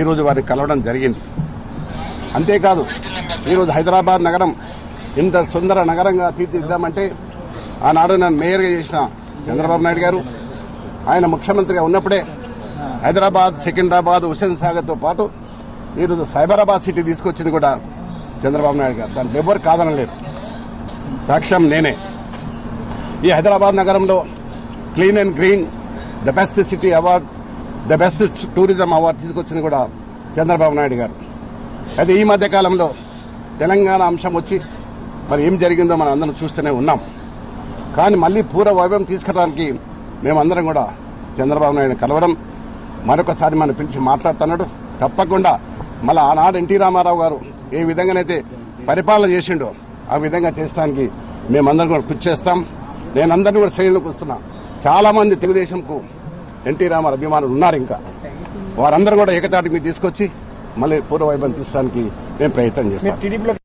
ఈరోజు వారిని కలవడం జరిగింది. అంతేకాదు ఈరోజు హైదరాబాద్ నగరం ఇంత సుందర నగరంగా తీర్చిదిద్దామంటే ఆనాడు నన్ను మేయర్గా చేసిన చంద్రబాబు నాయుడు గారు ఆయన ముఖ్యమంత్రిగా ఉన్నప్పుడే హైదరాబాద్ సికింద్రాబాద్ హుసేన్ సాగర్తో పాటు ఈరోజు సైబరాబాద్ సిటీ తీసుకొచ్చింది కూడా చంద్రబాబు నాయుడు గారు. దాంట్లో ఎవరు కాదనలేదు సాక్ష్యం నేనే. ఈ హైదరాబాద్ నగరంలో clean and green the best city award the best tourism award తీసుకొచ్చింది కూడా చంద్రబాబు నాయుడు గారు. అయితే ఈ మధ్య కాలంలో తెలంగాణ అంశం వచ్చి మరి ఏం జరిగిందో మనం అందరం చూస్తూనే ఉన్నాం. కానీ మళ్ళీ పూర్వ వైభవం తీసుకురావడానికి మేమందరం కూడా చంద్రబాబు నాయుడు కలవడం మరొకసారి మనం పిలిచి మాట్లాడుతున్నాడు. తప్పకుండా మళ్ళీ ఆనాడు ఎన్టీ రామారావు గారు ఏ విధంగానైతే పరిపాలన చేసిండో ఆ విధంగా చేస్తానికి మేమందరం కూడా కృషి చేస్తాం. నేనందరినీ కూడా శ్రేణులకు వస్తున్నా. చాలా మంది తెలుగుదేశంకు ఎన్టీ రామారావు అభిమానులు ఉన్నారు ఇంకా. వారందరూ కూడా ఏకతాటి మీద తీసుకొచ్చి మళ్ళీ పూర్వ వైభవం తీసడానికి మేము ప్రయత్నం చేస్తాం.